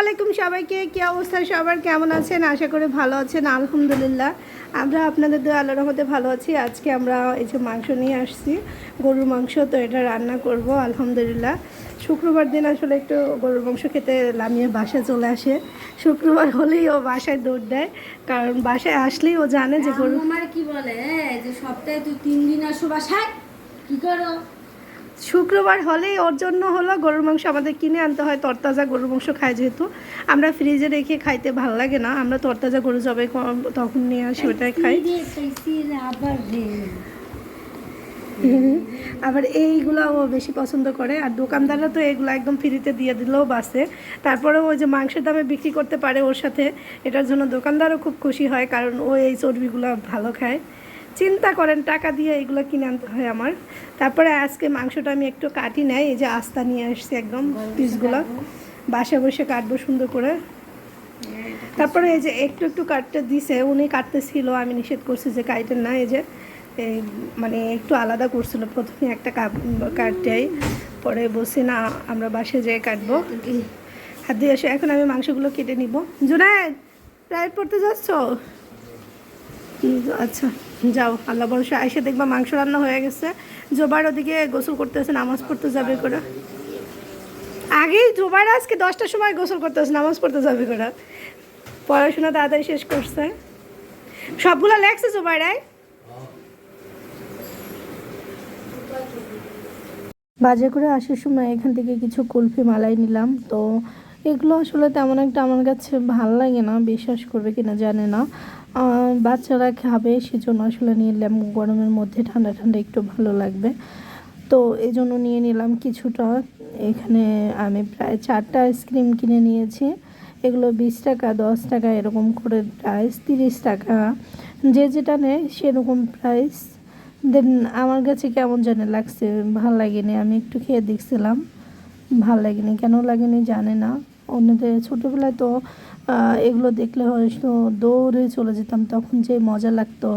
আলাইকুম সবাইকে। কি অবস্থা? সবার কেমন আছেন? আশা করে ভালো আছেন, আলহামদুলিল্লাহ। আমরা আপনাদের দু আল্লাহর রহমতে ভালো আছি। আজকে আমরা এই যে মাংস নিয়ে আসছি, গরুর মাংস, তো এটা রান্না করব, আলহামদুলিল্লাহ। শুক্রবার দিন আসলে একটু গরুর মাংস খেতে লামিয়ে বাসায় চলে আসে। শুক্রবার হলেই ও বাসায় দৌড় দেয়, কারণ বাসায় আসলেই ও জানে যে গরু কি বলে? যে সপ্তাহে তুই তিন দিন আসো বাসায়, কি করো? শুক্রবার হলেই ওর জন্য হলো গরুর মাংস আমাদের কিনে আনতে হয় তরতাজা গরুর মাংস খাই যেহেতু। আমরা ফ্রিজে রেখে খাইতে ভালো লাগে না আমরা তরতাজা গরু জবাই তখন নিয়ে আসি ওটাই খাই। আবার এইগুলো ও বেশি পছন্দ করে আর দোকানদাররা তো এগুলো একদম ফ্রিতে দিয়ে দিলেও বাসে। তারপরে ওই যে মাংসের দামে বিক্রি করতে পারে ওর সাথে এটার জন্য দোকানদারও খুব খুশি হয় কারণ ও এই চর্বিগুলো ভালো খায়। চিন্তা করেন, টাকা দিয়ে এগুলো কিনে আনতে হয় আমার। তারপরে আজকে মাংসটা আমি একটু কাটি নেই, এই যে আস্তা নিয়ে আসছি একদম পিসগুলো। বাসা বসে কাটবো সুন্দর করে। তারপরে এই যে একটু একটু কাটতে দিছে, উনি কাটতেছিল, আমি নিষেধ করছি যে কাইটেন না, এই যে মানে একটু আলাদা করছিল, প্রথমে একটা কাটটাই পরে বসে না, আমরা বাসে যেয়ে কাটবো। হাত দিয়ে এসে, এখন আমি মাংসগুলো কেটে নিব। জুনায়দ প্রাইড পড়তে যাচ্ছ? আচ্ছা। যাও, আল্লাহ ভরসা। এসে দেখবা মাংস রান্না হয়ে গেছে। জোবার ওদিকে গোসল করতেছে নামাজ পড়তে যাবে করে। আগেই জোবার আজকে দশটার সময় গোসল করতেছে নামাজ পড়তে যাবে করে। পড়াশোনা তাড়াতাড়ি শেষ করছে। সবগুলো লেখছে জোবাইরাই বাজার করে আসার সময় এখান থেকে কিছু কুলফি মালাই নিলাম। তো এগুলো আসলে তেমন একটা আমার কাছে ভালো লাগে না, বিশ্বাস করবে কিনা জানে না। বাচ্চারা খাবে সেজন্য আসলে নিলাম, গরমের মধ্যে ঠান্ডা ঠান্ডা একটু ভালো লাগবে। তো এই জন্য নিয়ে নিলাম কিছুটা। এখানে আমি প্রায় চারটা আইসক্রিম কিনে নিয়েছি। এগুলো বিশ টাকা, দশ টাকা এরকম করে প্রাইস তিরিশ টাকা। যে যেটা নেয় সেরকম প্রাইস দেন আমার কাছে কেমন জানে লাগছে, ভালো লাগেনি, আমি একটু খেয়ে দেখছিলাম। ভালো লাগেনি, কেন লাগেনি জানে না। অন্যদের, ছোটোবেলায় তো এগুলো দেখলে হয়তো দৌড়ে চলে যেতাম, তখন যে মজা লাগতো।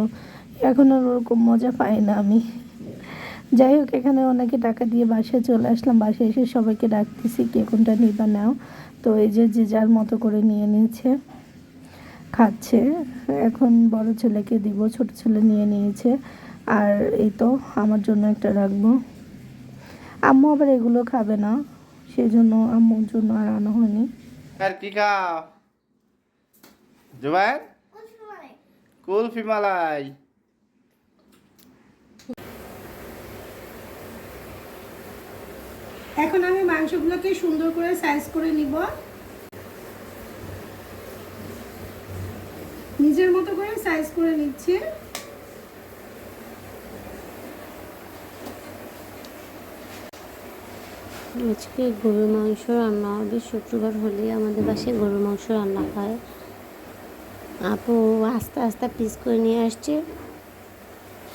এখন আর ওরকম মজা পাই না আমি। যাই হোক, এখানে অনেকে টাকা দিয়ে বাসায় চলে আসলাম, বাসায় এসে সবাইকে ডাকতেছি, কে কোনটা নিবা নাও? তো এই যে যে যার মতো করে নিয়ে নিয়েছে, খাচ্ছে। এখন বড় ছেলেকে দিব, ছোট ছেলে নিয়ে নিয়েছে। আর এই তো, আমার জন্য একটা রাখব। আম্মু আবার এগুলো খাবে না। সেজন্য আম্মুর জন্য আর আনা হয়নি। আর কি খাও? জুবাইর কুলফি মালাই। এখন আমি মাংসগুলোকে সুন্দর করে সাইজ করে নিব। নিজের মতো করে সাইজ করে নিচ্ছি। আজকে গরুর মাংস রান্না হবে শুক্রবার হলে আমাদের বাসায় গরুর মাংস রান্না হয়। আপু আস্তে আস্তে পিস করে নিয়ে আসছে।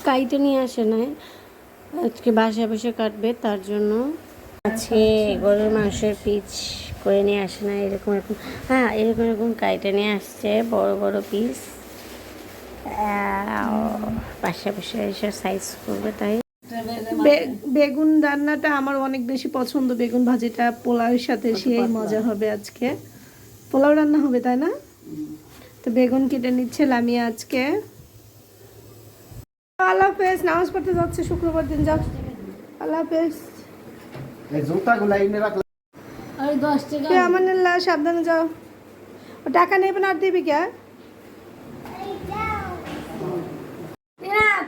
কাইটে নিয়ে আসে নাই। আজকে বাসায় বসে কাটবে, তার জন্য আজকে গরুর মাংসের পিস করে নিয়ে আসে না এরকম এরকম। হ্যাঁ এরকম এরকম কাইটে নিয়ে আসছে, বড় বড় পিস। বাসায় বসে এসে সাইজ করবে তাই। বেগুন রান্নাটা আমার অনেক বেশি পছন্দ। বেগুন ভাজিটা পোলাওয়ের সাথে সেই মজা হবে আজকে। পোলাও রান্না হবে তাই না? তো বেগুন কেটে নিচ্ছে লামিয়া আজকে। আল্লাহ হাফেজ নামাজ পড়তে যাচ্ছে শুক্রবার দিন যাও। আল্লাহ হাফেজ। নিল্লা সাবধানে যাও। টাকা নেবে না আর দিবি কে?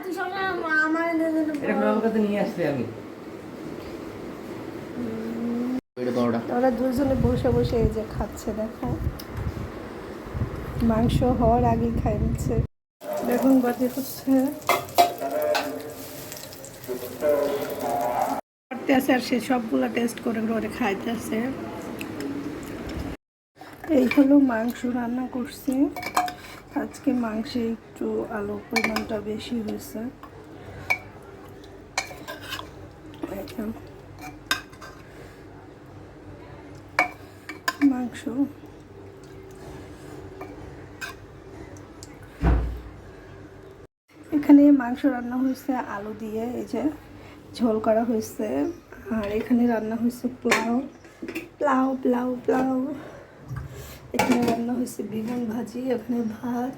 তুই সবসময় আমার এটা নিয়ে আসছি আমি। ওরা দুজনে বসে বসে এই যে খাচ্ছে দেখো। মাংস হওয়ার আগেই খাই নিচ্ছে। দেখুন বাজে হচ্ছে। করতে আছে আর সে সবগুলো টেস্ট করে করে খাইতে আছে। এই হলো মাংস রান্না করছি। আজকে মাংসে একটু আলু পরিমাণটা বেশি হয়েছে এই যে। মাংস। এখানে মাংস রান্না হয়েছে আলু দিয়ে, এই যে ঝোল করা হয়েছে। আর এখানে রান্না হয়েছে পোলাও। পোলাও পোলাও পোলাও। এখানে রান্না হয়েছে বেগুন ভাজি ওখানে ভাত।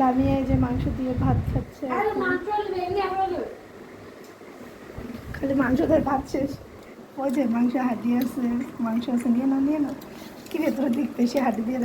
লামিয়া এই যে মাংস দিয়ে ভাত খাচ্ছে। খালি মাংস দিয়ে ভাত শেষ ওই যে মাংস হাড্ডি আছে, মাংস আছে, নিয়ে না নিয়ে না কি ভেতরে দেখতে সে হাড্ডি দিয়ে।